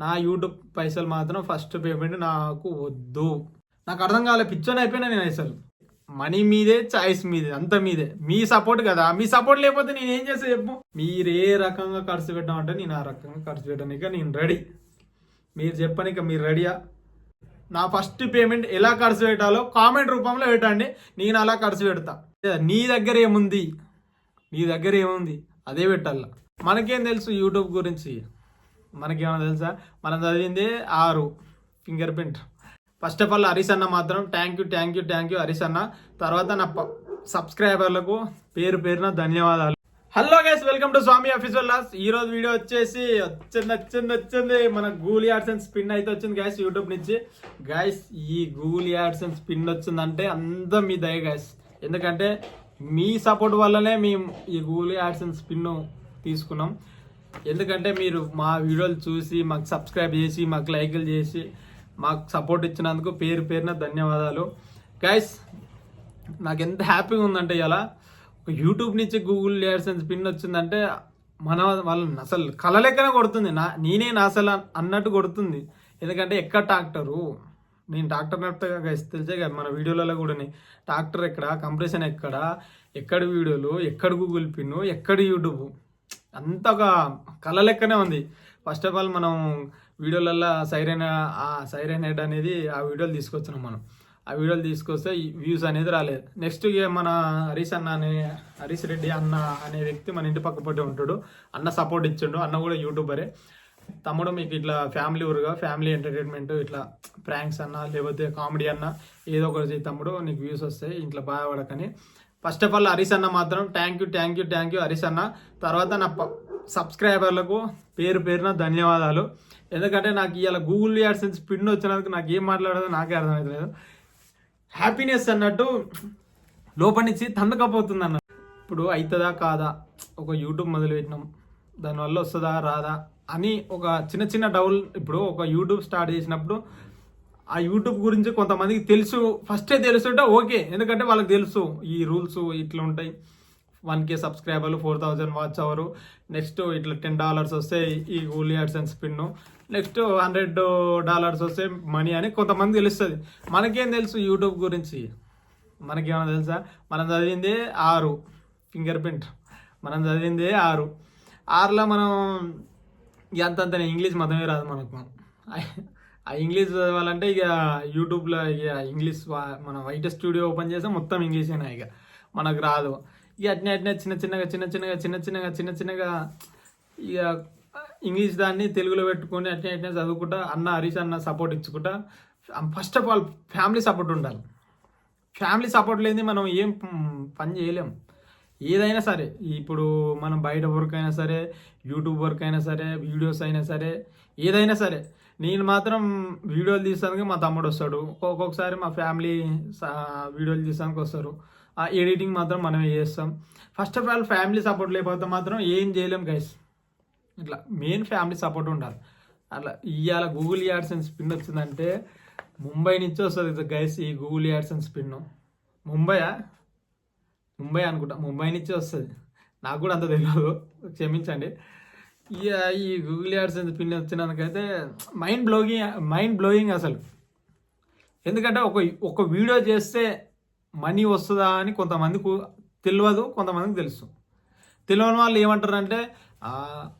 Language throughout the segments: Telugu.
నా యూట్యూబ్ పైసలు మాత్రం ఫస్ట్ పేమెంట్ నాకు వద్దు. నాకు అర్థం కాలే పిచ్చోని అయిపోయినా నేను అసలు. మనీ మీదే చాయిస్ మీదే అంత మీదే. మీ సపోర్ట్ కదా. మీ సపోర్ట్ లేకపోతే నేను ఏం చేస్తా చెప్పు. మీరు ఏ రకంగా ఖర్చు పెట్టామంటే నేను ఆ రకంగా ఖర్చు పెట్టడానికి నేను రెడీ మీరు చెప్పనిక మీరు రెడీయా నా ఫస్ట్ పేమెంట్ ఎలా ఖర్చు పెట్టాలో కామెంట్ రూపంలో పెట్టండి. నేను అలా ఖర్చు పెడతా. నీ దగ్గర ఏముంది? నీ దగ్గర ఏముంది? అదే పెట్టాల. మనకేం తెలుసు యూట్యూబ్ గురించి? మనకేమైనా తెలుసా? మనం చదివింది ఆరు fingerprint first of all Harish అన్న మాత్రం thank you thank you thank you Harish అన్న. తర్వాత నా సబ్స్క్రైబర్లకు పేరు పేరున ధన్యవాదాలు. Hello guys welcome to Swamy official loss ఈ రోజు వీడియో వచ్చేసి వచ్చింది వచ్చింది వచ్చింది. మన గూగుల్ యాడ్స్ అండ్ స్పిన్ అయితే వచ్చింది గైస్ యూట్యూబ్ నుంచి. గైస్ ఈ గూగుల్ యాడ్స్ అండ్ స్పిన్ వచ్చిందంటే అంతా మీ దయ గైస్ ఎందుకంటే మీ సపోర్ట్ వల్లనే మేము ఈ గూగుల్ యాడ్స్ అండ్ స్పిన్ తీసుకున్నాం. ఎందుకంటే మీరు మా వీడియోలు చూసి మాకు సబ్స్క్రైబ్ చేసి మాకు లైకులు చేసి మాకు సపోర్ట్ ఇచ్చినందుకు పేరు పేరున ధన్యవాదాలు. గైస్ నాకు ఎంత హ్యాపీగా ఉందంటే ఇలా ఒక యూట్యూబ్ నుంచి గూగుల్ యాడ్సెన్స్ పిన్ వచ్చిందంటే మన వాళ్ళని అసలు కలలెక్కనే కొడుతుంది. నా నేనే నా అసలు అన్నట్టు కొడుతుంది. ఎందుకంటే ఎక్కడ ట్రాక్టరు నేను ట్రాక్టర్ నడుపుతా గైస్ తెలిసే కదా మన వీడియోలలో కూడా ట్రాక్టర్ ఎక్కడ? కంప్రెషన్ ఎక్కడ? ఎక్కడ వీడియోలు? ఎక్కడ గూగుల్ పిన్ ఎక్కడ యూట్యూబ్ అంత ఒక కళ లెక్కనే ఉంది. ఫస్ట్ ఆఫ్ ఆల్ మనం వీడియోలలో సైరన్ ఆ సైరన్ హెడ్ అనేది ఆ వీడియోలు తీసుకొచ్చినాం మనం. ఆ వీడియోలు తీసుకొస్తే వ్యూస్ అనేది రాలేదు. నెక్స్ట్ ఇక మన హరీష్ అన్న అనే హరీష్ రెడ్డి అన్న అనే వ్యక్తి మన ఇంటి పక్క పొట్టి ఉంటాడు. అన్న సపోర్ట్ ఇచ్చిండు. అన్న కూడా యూట్యూబరే తమ్ముడు మీకు ఇట్లా ఫ్యామిలీ ఊరుగా ఫ్యామిలీ ఎంటర్టైన్మెంట్ ఇట్లా ప్రాంక్స్ అన్న లేకపోతే కామెడీ అన్న ఏదో ఒకటి తమ్ముడు. నీకు వ్యూస్ వస్తాయి. ఇంట్లో బాధపడకని. ఫస్ట్ ఆఫ్ ఆల్ హరీష్ అన్న మాత్రం thank you thank you thank you Harish అన్న తర్వాత నా సబ్స్క్రైబర్లకు పేరు పేరున ధన్యవాదాలు. ఎందుకంటే నాకు ఇవాళ గూగుల్ యాడ్సెన్స్ పిన్ వచ్చినందుకు నాకు ఏం మాట్లాడదో నాకే అర్థమవుతలేదు హ్యాపీనెస్ అన్నట్టు లోపల నుంచి తందకపోతుంది అన్న ఇప్పుడు అవుతుందా కాదా ఒక యూట్యూబ్ మొదలుపెట్టినాం. దానివల్ల వస్తుందా రాదా అని ఒక చిన్న చిన్న డౌల్ ఇప్పుడు ఒక యూట్యూబ్ స్టార్ట్ చేసినప్పుడు ఆ యూట్యూబ్ గురించి కొంతమందికి తెలుసు. ఫస్టే తెలుసుంటే ఓకే. ఎందుకంటే వాళ్ళకి తెలుసు. ఈ రూల్స్ ఇట్లా ఉంటాయి. వన్ కే సబ్స్క్రైబర్లు four thousand watch hour. Next ఇట్లా టెన్ డాలర్స్ వస్తే ఈ Google AdSense spin. Next hundred dollars వస్తే మనీ అని కొంతమంది తెలుస్తుంది. మనకేం తెలుసు యూట్యూబ్ గురించి? మనకేమైనా తెలుసా? మనం చదివిందే ఆరు. Finger print. మనం చదివిందే ఆరు. ఆరులో మనం ఎంతంతనే ఇంగ్లీష్ మతమే రాదు మనకు. ఆ ఇంగ్లీష్ చదవాలంటే ఇక యూట్యూబ్లో ఇక ఇంగ్లీష్ మనం మన వైట్ స్టూడియో ఓపెన్ చేస్తే మొత్తం ఇంగ్లీషేనా ఇక మనకు రాదు. ఇక అట్నే అట్నే చిన్న చిన్నగా చిన్న చిన్నగా చిన్న చిన్నగా చిన్న చిన్నగా ఇక ఇంగ్లీష్ దాన్ని తెలుగులో పెట్టుకొని అట్నే అట్నే చదువుకుంటా అన్న హరీష్ అన్న సపోర్ట్ ఇచ్చుకుంటా. First of all family support ఉండాలి. ఫ్యామిలీ సపోర్ట్ లేని మనం ఏం పని చేయలేం. ఏదైనా సరే ఇప్పుడు మనం బయట వర్క్ అయినా సరే యూట్యూబ్ వర్క్ అయినా సరే వీడియోస్ అయినా సరే ఏదైనా సరే నేను మాత్రం వీడియోలు తీసానికి మా తమ్ముడు వస్తాడు. ఒక్కొక్కసారి మా ఫ్యామిలీ వీడియోలు తీసానికి వస్తారు. ఆ ఎడిటింగ్ మాత్రం మనమే చేస్తాం. First of all family support లేకపోతే మాత్రం ఏం చేయలేం గైస్ ఇట్లా మెయిన్ ఫ్యామిలీ సపోర్ట్ ఉండాలి. అట్లా ఇవాళ గూగుల్ యాడ్సెన్స్ పిన్ వచ్చిందంటే ముంబై నుంచి వస్తుంది గైస్ ఈ గూగుల్ యాడ్సెన్స్ పిన్ను ముంబయా? ముంబై అనుకుంటా. ముంబై నుంచి వస్తుంది. నాకు కూడా అంత తెలియదు క్షమించండి. ఇక ఈ గూగుల్ యాడ్స్ పిన్ వచ్చినందుకైతే మైండ్ బ్లోయింగ్ మైండ్ బ్లోయింగ్ అసలు. ఎందుకంటే ఒక ఒక వీడియో చేస్తే మనీ వస్తుందా అని కొంతమందికి తెలియదు కొంతమందికి తెలుసు. తెలియని వాళ్ళు ఏమంటారు అంటే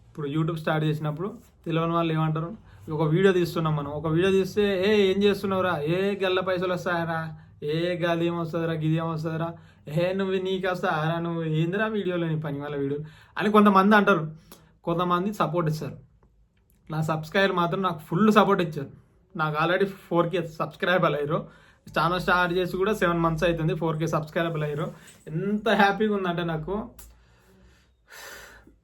ఇప్పుడు యూట్యూబ్ స్టార్ట్ చేసినప్పుడు తెలియని వాళ్ళు ఏమంటారు? ఒక వీడియో తీస్తున్నాం మనం. ఒక వీడియో తీస్తే ఏ ఏం చేస్తున్నావురా? ఏ గల్ల పైసలు వస్తాయరా? ఏ గది ఏమొస్తుందిరా గిది ఏమొస్తుందిరా ఏ నువ్వు నీకు వస్తారా నువ్వు ఏందిరా వీడియోలో నీ పని వాళ్ళ వీడియో అని కొంతమంది అంటారు. కొంతమంది సపోర్ట్ ఇస్తారు నా సబ్స్క్రైబర్ మాత్రం నాకు ఫుల్ సపోర్ట్ ఇచ్చారు. నాకు ఆల్రెడీ ఫోర్ కే సబ్స్క్రైబర్ అయ్యారు. ఛానల్ స్టార్ట్ చేసి కూడా సెవెన్ మంత్స్ అవుతుంది ఫోర్ కే సబ్స్క్రైబర్ అయ్యారు. ఎంత హ్యాపీగా ఉందంటే నాకు.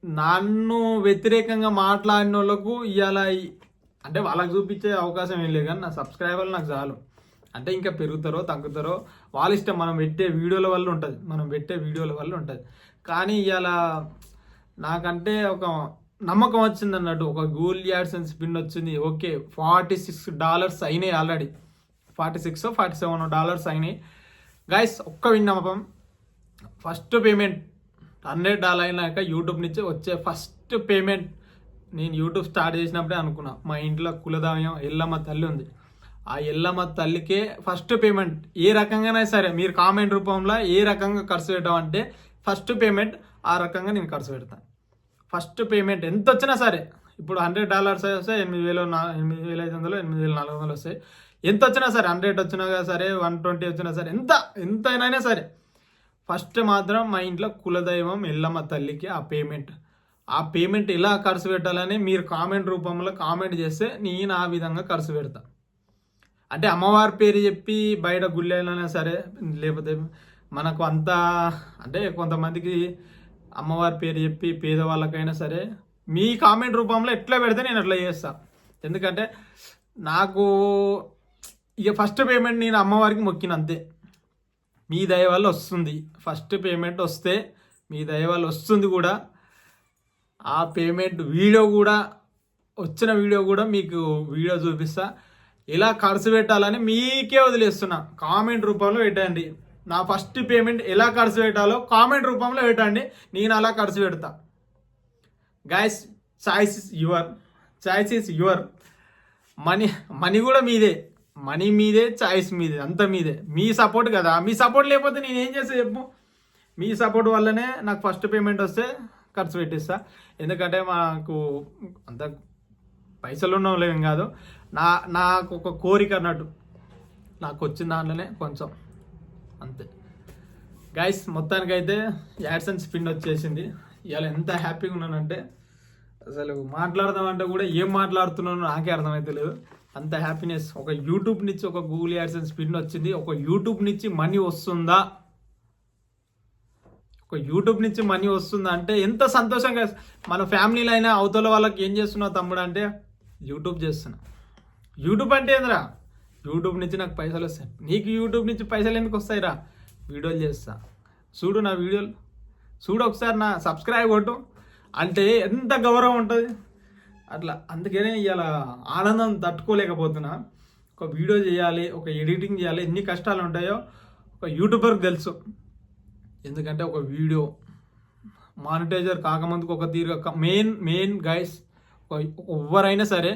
నన్ను వ్యతిరేకంగా మాట్లాడిన వాళ్ళకు ఇవాళ అంటే వాళ్ళకి చూపించే అవకాశం ఏం లేదు కానీ నా సబ్స్క్రైబర్లు నాకు చాలు. అంటే ఇంకా పెరుగుతారో తగ్గుతారో వాళ్ళ ఇష్టం మనం పెట్టే వీడియోల వల్ల ఉంటుంది. మనం పెట్టే వీడియోల వల్ల ఉంటుంది. కానీ ఇవాళ నాకంటే ఒక నమ్మకం వచ్చింది అన్నట్టు. ఒక గూగుల్ యాడ్సెన్స్ పిన్ వచ్చింది. ఓకే ఫార్టీ సిక్స్ డాలర్స్ అయినాయి already. Forty six forty seven dollars అయినాయి. గైస్ ఒక్క విన్నపం ఫస్ట్ పేమెంట్ హండ్రెడ్ డాలర్ అయినాక యూట్యూబ్ నుంచి వచ్చే ఫస్ట్ పేమెంట్ నేను యూట్యూబ్ స్టార్ట్ చేసినప్పుడే అనుకున్నా. మా ఇంట్లో కులదాయం ఎల్లమ్మ తల్లి ఉంది. ఆ ఎల్లమ్మ తల్లికే ఫస్ట్ పేమెంట్ ఏ రకంగానే సరే మీరు కామెంట్ రూపంలో ఏ రకంగా ఖర్చు పెట్టడం అంటే ఫస్ట్ పేమెంట్ ఆ రకంగా నేను ఖర్చు పెడతాను ఫస్ట్ పేమెంట్ ఎంత వచ్చినా సరే ఇప్పుడు హండ్రెడ్ డాలర్స్ వస్తే ఎనిమిది వేలు ఎనిమిది వేల ఐదు వందలు ఎనిమిది వేల నాలుగు వందలు వస్తాయి. ఎంత వచ్చినా సరే హండ్రెడ్ వచ్చినా సరే వన్ ట్వంటీ వచ్చినా సరే ఎంత ఎంత అయినా సరే ఫస్ట్ మాత్రం మా ఇంట్లో కులదైవం ఎల్లమ్మ తల్లికి ఆ పేమెంట్ ఆ పేమెంట్ ఎలా ఖర్చు పెట్టాలని మీరు కామెంట్ రూపంలో కామెంట్ చేస్తే నేను ఆ విధంగా ఖర్చు పెడతా. అంటే అమ్మవారి పేరు చెప్పి బయట గుళ్ళైనా సరే లేకపోతే మనకు అంత అంటే కొంతమందికి అమ్మవారి పేరు చెప్పి పేదవాళ్ళకైనా సరే మీ కామెంట్ రూపంలో ఎట్లా పెడితే నేను అట్లా చేస్తాను ఎందుకంటే నాకు ఇక ఫస్ట్ పేమెంట్ నేను అమ్మవారికి మొక్కిన అంతే. మీ దయ వల్ల వస్తుంది. ఫస్ట్ పేమెంట్ వస్తే మీ దయ వల్ల వస్తుంది కూడా. ఆ పేమెంట్ వీడియో కూడా వచ్చిన వీడియో కూడా మీకు వీడియో చూపిస్తా. ఇలా ఖర్చు పెట్టాలని మీకే వదిలేస్తున్నా. కామెంట్ రూపంలో పెట్టండి. నా ఫస్ట్ పేమెంట్ ఎలా ఖర్చు పెట్టాలో కామెంట్ రూపంలో పెట్టండి. నేను అలా ఖర్చు పెడతా. Guys choice is your choice is your money money కూడా మీదే. మనీ మీదే చాయిస్ మీదే. అంత మీదే. మీ సపోర్ట్ కదా. మీ సపోర్ట్ లేకపోతే నేను ఏం చేస్తా చెప్పు? మీ సపోర్ట్ వల్లనే నాకు ఫస్ట్ పేమెంట్ వస్తే ఖర్చు పెట్టిస్తా. ఎందుకంటే మాకు అంత పైసలు ఉన్నలేం కాదు. నా నాకు ఒక కోరిక అన్నట్టు. నాకు వచ్చిన దాంట్లోనే కొంచెం అంతే. గైస్ మొత్తానికైతే యాడ్సన్స్ పిన్ వచ్చేసింది. ఇవాళ ఎంత హ్యాపీగా ఉన్నానంటే అసలు మాట్లాడదామంటే కూడా ఏం మాట్లాడుతున్నానో నాకే అర్థమైతలేదు అంత హ్యాపీనెస్. ఒక యూట్యూబ్ నుంచి ఒక గూగుల్ యాడ్సన్స్ పిన్ వచ్చింది. ఒక యూట్యూబ్ నుంచి మనీ వస్తుందా? ఒక యూట్యూబ్ నుంచి మనీ వస్తుందా అంటే ఎంత సంతోషంగా మన ఫ్యామిలీలో అయినా అవతల వాళ్ళకి ఏం చేస్తున్నావు తమ్ముడు అంటే యూట్యూబ్ చేస్తున్నా. యూట్యూబ్ అంటే ఏందిరా? యూట్యూబ్ నుంచి నాకు పైసలు వస్తాయి. నీకు యూట్యూబ్ నుంచి పైసలు ఎందుకు వస్తాయిరా? వీడియోలు చేస్తా. చూడు నా వీడియోలు. చూడు ఒకసారి నా సబ్స్క్రైబ్ కొట్టు. అంటే ఎంత గౌరవం ఉంటుంది? అట్లా. అందుకనే ఇవాళ ఆనందం తట్టుకోలేకపోతున్నా. ఒక వీడియో చేయాలి ఒక ఎడిటింగ్ చేయాలి. ఎన్ని కష్టాలు ఉంటాయో ఒక యూట్యూబర్కి తెలుసు. ఎందుకంటే ఒక వీడియో. మానిటైజర్ కాకముందుకు ఒక తీరు మెయిన్ మెయిన్ గైస్ ఎవరైనా సరే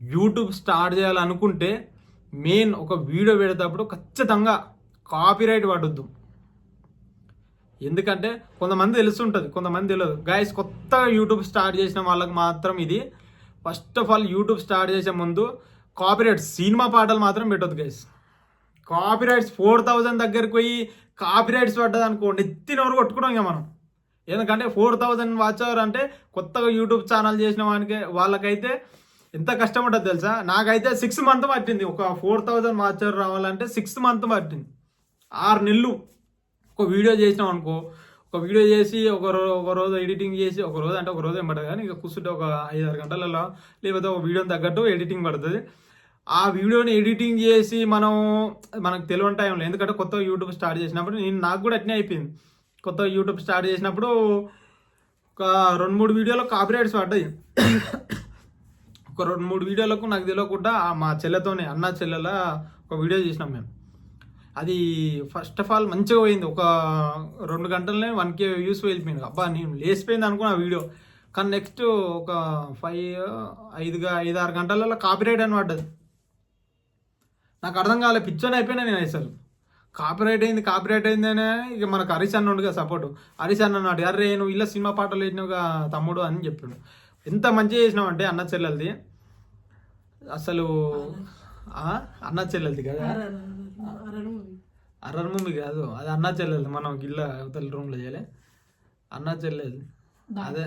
యూట్యూబ్ స్టార్ట్ చేయాలనుకుంటే మెయిన్ ఒక వీడియో పెడేటప్పుడు ఖచ్చితంగా కాపీరైట్ పడొద్దు. ఎందుకంటే కొంతమంది తెలుస్తుంటుంది కొంతమంది తెలియదు గైస్ కొత్తగా యూట్యూబ్ స్టార్ట్ చేసిన వాళ్ళకి మాత్రం ఇది first of all YouTube start చేసే ముందు కాపీరైట్ సినిమా పాటలు మాత్రం పెట్టొద్దు గైస్ కాపీరైట్స్ ఫోర్ థౌజండ్ దగ్గరికి పోయి కాపీరైట్స్ పడ్డది అనుకోండి ఎత్తిన వరకు కొట్టుకోవడం ఇంకా మనం. ఎందుకంటే ఫోర్ థౌజండ్ వాచ్ అవర్ అంటే కొత్తగా యూట్యూబ్ ఛానల్ చేసిన వానికి వాళ్ళకైతే ఎంత కష్టం ఉంటుంది తెలుసా? నాకైతే సిక్స్ మంత్ పట్టింది. ఒక ఫోర్ థౌజండ్ వాచ్ అవర్ రావాలంటే సిక్స్ మంత్ పట్టింది. ఆరు నెలలు. ఒక వీడియో చేసినాం అనుకో ఒక వీడియో చేసి ఒక ఒక రోజు ఎడిటింగ్ చేసి ఒక రోజు అంటే ఒక రోజు ఏం పడదు కానీ ఇక కూర్చుంటే ఒక ఐదు ఆరు గంటలలో లేకపోతే ఒక వీడియోని తగ్గట్టు ఎడిటింగ్ పడుతుంది. ఆ వీడియోని ఎడిటింగ్ చేసి మనం మనకు తెలియని టైంలో ఎందుకంటే కొత్త యూట్యూబ్ స్టార్ట్ చేసినప్పుడు నేను నాకు కూడా అట్నే అయిపోయింది. కొత్త యూట్యూబ్ స్టార్ట్ చేసినప్పుడు ఒక రెండు మూడు వీడియోలో కాపీరైట్స్ పడ్డాయి. ఒక రెండు మూడు వీడియోలకు నాకు తెలియకుండా మా చెల్లెతోనే అన్న చెల్లెల ఒక వీడియో చేసినాం మేము. అది ఫస్ట్ ఆఫ్ ఆల్ మంచిగా పోయింది. ఒక రెండు గంటలనే వన్ కే వ్యూస్ వెళ్ళిపోయింది అబ్బా నేను లేచిపోయింది అనుకున్నా ఆ వీడియో కానీ నెక్స్ట్ ఒక ఫైవ్ ఐదుగా ఐదు ఆరు గంటలలో కాపీరైట్ అని పడ్డది. నాకు అర్థం కాలే పిచ్చోని అయిపోయినా నేను అసలు. కాపీరైట్ అయింది కాపీరైట్ అయిందనే ఇక మనకు హరీష్ అన్న ఉండగా సపోర్ట్ హరీష్ అన్న అన్నాడు అరే నువ్వు ఇలా సినిమా పాటలు వేసినావుగా తమ్ముడు అని చెప్పాడు. ఎంత మంచిగా చేసినావు అంటే అన్న చెల్లెలది. అసలు? అన్న చెల్లెలది కదా? అర్రర్ మూవీ కాదు అది అన్న చెల్లెలు మనం గిల్ల అవతల రూమ్లో చేయలే. అన్న చెల్లెలు అదే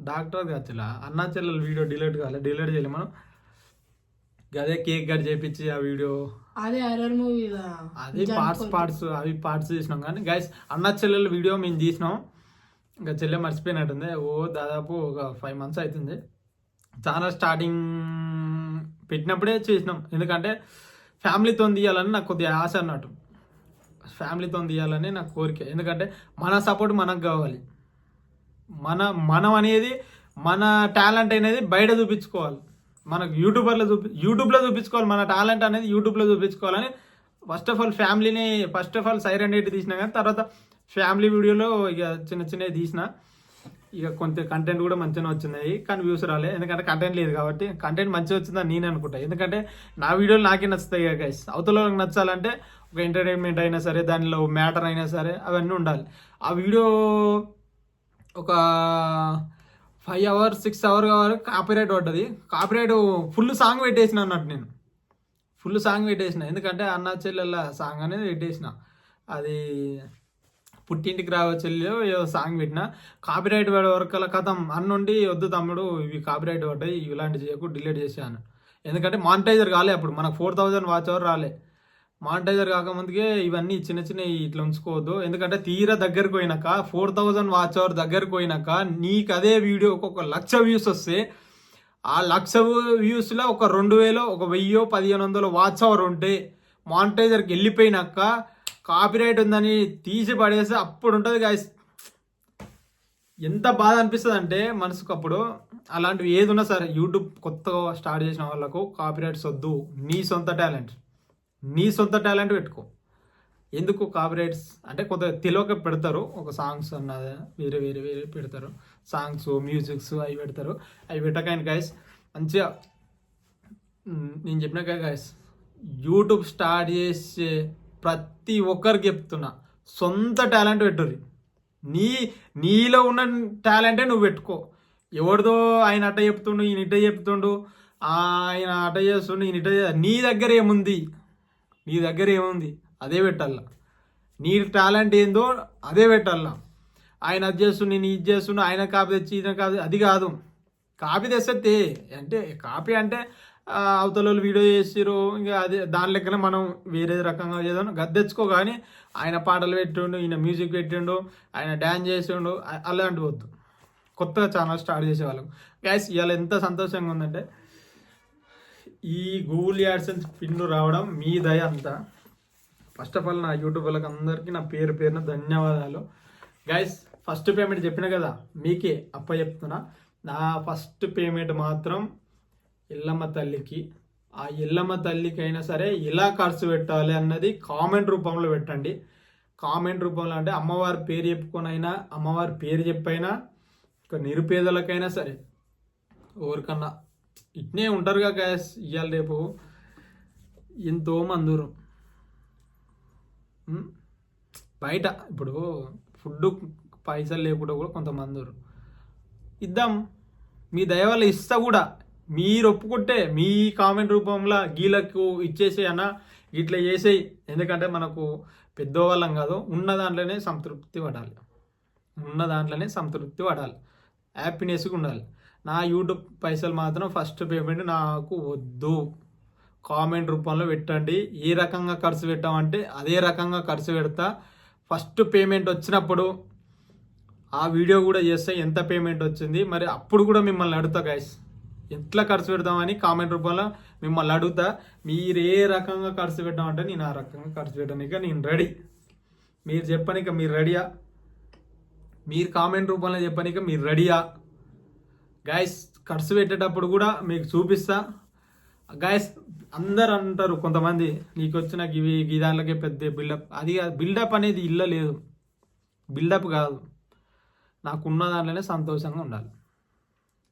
డాక్టర్ కాదు అన్న చెల్లెలు వీడియో డిలీట్ కాలే డిలీట్ చేయలే మనం. అదే కేక్ కట్ చేపించి ఆ వీడియో. అదే హర్రర్ మూవీ అది పార్ట్స్ పార్ట్స్ అవి పార్ట్స్ చేసినాం. కానీ గైస్ అన్న చెల్లెల వీడియో మేము తీసినాం. ఇంకా చెల్లె మర్చిపోయినట్టుంది. ఓ దాదాపు ఒక ఫైవ్ మంత్స్ అవుతుంది ఛానల్ స్టార్టింగ్ పెట్టినప్పుడే చేసినాం. ఎందుకంటే ఫ్యామిలీతో తీయాలని నాకు కొద్దిగా ఆశ అన్నట్టు. ఫ్యామిలీతో తీయాలని నాకు కోరిక. ఎందుకంటే మన సపోర్ట్ మనకు కావాలి. మన మనం అనేది మన టాలెంట్ అనేది బయట చూపించుకోవాలి. మనకు యూట్యూబర్లో చూపి యూట్యూబ్లో చూపించుకోవాలి. మన టాలెంట్ అనేది యూట్యూబ్లో చూపించుకోవాలని ఫస్ట్ ఆఫ్ ఆల్ ఫ్యామిలీని first of all siren eight తీసిన కానీ తర్వాత ఫ్యామిలీ వీడియోలో ఇక చిన్న చిన్నవి తీసిన. ఇక కొంత కంటెంట్ కూడా మంచిగా వచ్చినాయి కానీ వ్యూస్ రాలే. ఎందుకంటే కంటెంట్ లేదు కాబట్టి కంటెంట్ మంచిగా వచ్చిందని నేను అనుకుంటా. ఎందుకంటే నా వీడియోలు నాకే నచ్చుతాయి గైస్ అవతల వాళ్ళకి నచ్చాలంటే ఒక ఎంటర్టైన్మెంట్ అయినా సరే దానిలో మ్యాటర్ అయినా సరే అవన్నీ ఉండాలి. ఆ వీడియో ఒక ఫైవ్ అవర్స్ సిక్స్ అవర్ వరకు కాపీరైట్ పడ్డది. కాపీరైట్ ఫుల్ సాంగ్ పెట్టేసిన అన్నట్టు నేను. ఫుల్ సాంగ్ పెట్టేసిన. ఎందుకంటే అన్న చెల్లెల సాంగ్ అనేది పెట్టేసిన. అది పుట్టింటికి రావ చెల్లి ఏదో సాంగ్ పెట్టిన. కాపీరైట్ పడే వరకు కథం అన్నుండి వద్దు తమ్ముడు ఇవి కాపీరైట్ పడ్డాయి ఇలాంటి చేయకు డిలీట్ చేశాను ఎందుకంటే మానిటైజర్ కాలే అప్పుడు. మనకు ఫోర్ థౌజండ్ వాచ్ అవర్ రాలే. మానిటైజర్ కాకముందుకే ఇవన్నీ చిన్న చిన్న ఇట్లా ఉంచుకోవద్దు. ఎందుకంటే తీరా దగ్గరకు పోయినాక ఫోర్ థౌజండ్ వాచ్ అవర్ దగ్గరకు పోయినాక నీకు అదే వీడియో ఒక లక్ష వ్యూస్ వస్తే ఆ లక్ష వ్యూస్లో ఒక రెండు వేలో ఒక వెయ్యో పదిహేను వందలు వాచ్ అవర్ ఉంటే మానిటైజర్కి వెళ్ళిపోయినాక కాపీరైట్ ఉందని తీసి పడేస్తే అప్పుడు ఉంటుంది గాయస్ ఎంత బాధ అనిపిస్తుంది అంటే మనసుకు అప్పుడు అలాంటివి ఏది ఉన్నా సరే యూట్యూబ్ కొత్తగా స్టార్ట్ చేసిన వాళ్ళకు కాపీరైట్స్ వద్దు. నీ సొంత టాలెంట్. నీ సొంత టాలెంట్ పెట్టుకో. ఎందుకు కాపీరైట్స్ అంటే కొంత తెలియక పెడతారు. ఒక సాంగ్స్ అన్నది వేరే వేరే వేరే పెడతారు. సాంగ్స్ మ్యూజిక్స్ అవి పెడతారు. అవి పెట్టకాయని గాయస్ మంచిగా నేను చెప్పిన గాయస్ యూట్యూబ్ స్టార్ట్ చేసే ప్రతి ఒక్కరికి చెప్తున్నా సొంత టాలెంట్ పెట్టుర్రి. నీ నీలో ఉన్న టాలెంటే నువ్వు పెట్టుకో. ఎవరిదో ఆయన అట్ట చెప్తుండు ఈయన ఇట్ట చెప్తుండు ఆయన అట్ట చేస్తుండు ఈయన ఇట్ట నీ దగ్గర ఏముంది? నీ దగ్గర ఏముంది? అదే పెట్టాలా. నీ టాలెంట్ ఏందో అదే పెట్టాలా. ఆయన అది చేస్తుండు నేను ఇది చేస్తుండు ఆయన కాపీ తెచ్చి ఈయన కాపీ అది కాదు. కాపీ తెస్తే అంటే కాపీ అంటే అవతల వాళ్ళు వీడియో చేసిరు ఇంకా అదే దాని లెక్కన మనం వేరే రకంగా చేద్దాం. గద్దెచ్చుకో కానీ ఆయన పాటలు పెట్టిండు ఈయన మ్యూజిక్ పెట్టిండు ఆయన డ్యాన్స్ చేసిండు అలాంటి వద్దు. కొత్తగా ఛానల్ స్టార్ట్ చేసేవాళ్ళం. గ్యాస్ ఇవాళ ఎంత సంతోషంగా ఉందంటే ఈ గూగుల్ యాడ్సెన్స్ పిన్ను రావడం మీ దయ అంతా. ఫస్ట్ ఆఫ్ ఆల్ నా యూట్యూబ్ వాళ్ళకి అందరికీ నా పేరు పేరున ధన్యవాదాలు. గైస్ ఫస్ట్ పేమెంట్ చెప్పిన కదా మీకే అప్ప చెప్తున్నా. నా ఫస్ట్ పేమెంట్ మాత్రం ఎల్లమ్మ తల్లికి. ఆ ఎల్లమ్మ తల్లికి అయినా సరే ఎలా ఖర్చు పెట్టాలి అన్నది కామెంట్ రూపంలో పెట్టండి. కామెంట్ రూపంలో అంటే అమ్మవారి పేరు చెప్పుకొనైనా అమ్మవారి పేరు చెప్పైనా ఒక నిరుపేదలకైనా సరే ఎవరికన్నా ఇట్నే ఉంటారుగా గ్యాస్ ఇవాళ రేపు ఎంతో మందూరం బయట ఇప్పుడు ఫుడ్ పైసలు లేకుండా కూడా కొంతమంది ఇద్దాం. మీ దయ వల్ల ఇస్తా కూడా. మీరు ఒప్పుకుంటే మీ కామెంట్ రూపంలో గీలకు ఇచ్చేసి అన్న ఇట్లా చేసేయి. ఎందుకంటే మనకు పెద్దవాళ్ళం కాదు ఉన్న దాంట్లోనే సంతృప్తి పడాలి. ఉన్న దాంట్లోనే సంతృప్తి పడాలి. హ్యాపీనెస్గా ఉండాలి. నా యూట్యూబ్ పైసలు మాత్రం ఫస్ట్ పేమెంట్ నాకు వద్దు. కామెంట్ రూపంలో పెట్టండి. ఏ రకంగా ఖర్చు పెట్టామంటే అదే రకంగా ఖర్చు పెడతా. ఫస్ట్ పేమెంట్ వచ్చినప్పుడు ఆ వీడియో కూడా చేస్తే ఎంత పేమెంట్ వచ్చింది. మరి అప్పుడు కూడా మిమ్మల్ని అడుగుతా గైస్ ఎట్లా ఖర్చు పెడతామని కామెంట్ రూపంలో మిమ్మల్ని అడుగుతా. మీరు ఏ రకంగా ఖర్చు పెట్టామంటే నేను ఆ రకంగా ఖర్చు పెట్టడానికి నేను రెడీ మీరు చెప్పనిక మీరు రెడీయా మీరు కామెంట్ రూపంలో చెప్పనిక మీరు రెడీయా గాయస్ ఖర్చు పెట్టేటప్పుడు కూడా మీకు చూపిస్తా. గాయస్ అందరు అంటారు కొంతమంది నీకు వచ్చిన ఇవి ఈ దాంట్లోకే పెద్ద బిల్డప్ అది బిల్డప్ అనేది ఇల్ల లేదు. బిల్డప్ కాదు. నాకున్న దాంట్లోనే సంతోషంగా ఉండాలి.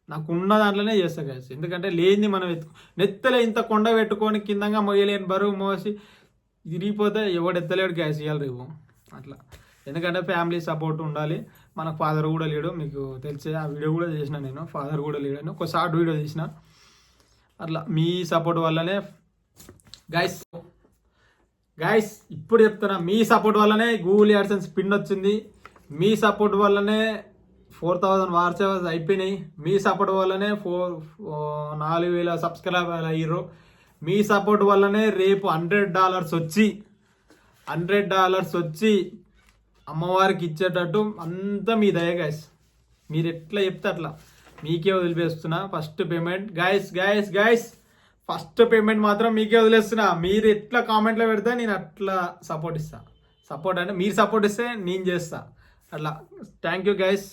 నాకున్న దాంట్లోనే చేస్తా గాయస్ ఎందుకంటే లేనిది మనం ఎత్తు నెత్తలే ఇంత కొండ పెట్టుకొని కిందంగా మొయ్యలేని బరువు మోసి తిరిగిపోతే ఎవడు ఎత్తలేడు గ్యాస్ ఇవ్వాలి రేపు. అట్లా. ఎందుకంటే ఫ్యామిలీ సపోర్ట్ ఉండాలి. మనకు ఫాదర్ కూడా లేడు. మీకు తెలిసే ఆ వీడియో కూడా చేసిన నేను. ఫాదర్ కూడా లేడు ఒక షార్ట్ వీడియో తీసిన అట్లా మీ సపోర్ట్ వల్లనే గైస్ గైస్ ఇప్పుడు చెప్తున్నా మీ సపోర్ట్ వల్లనే గూగుల్ యాడ్సెన్స్ పిన్ వచ్చింది. మీ సపోర్ట్ వల్లనే ఫోర్ థౌజండ్ వాట్సాప్ అయిపోయినాయి. మీ సపోర్ట్ వల్లనే ఫోర్ నాలుగు వేల సబ్స్క్రైబర్ అయ్యారు మీ సపోర్ట్ వల్లనే రేపు హండ్రెడ్ డాలర్స్ వచ్చి హండ్రెడ్ డాలర్స్ వచ్చి అమ్మవారికి ఇచ్చేటట్టు అంతా మీ దయ గైస్ మీరు ఎట్లా చెప్తే అట్లా. మీకే వదిలిపేస్తున్నా. First payment guys guys guys first payment మాత్రం మీకే వదిలేస్తున్నా. మీరు ఎట్లా కామెంట్లో పెడితే నేను అట్లా సపోర్ట్ ఇస్తా. సపోర్ట్ అంటే మీరు సపోర్ట్ ఇస్తే నేను చేస్తా. అట్లా. Thank you guys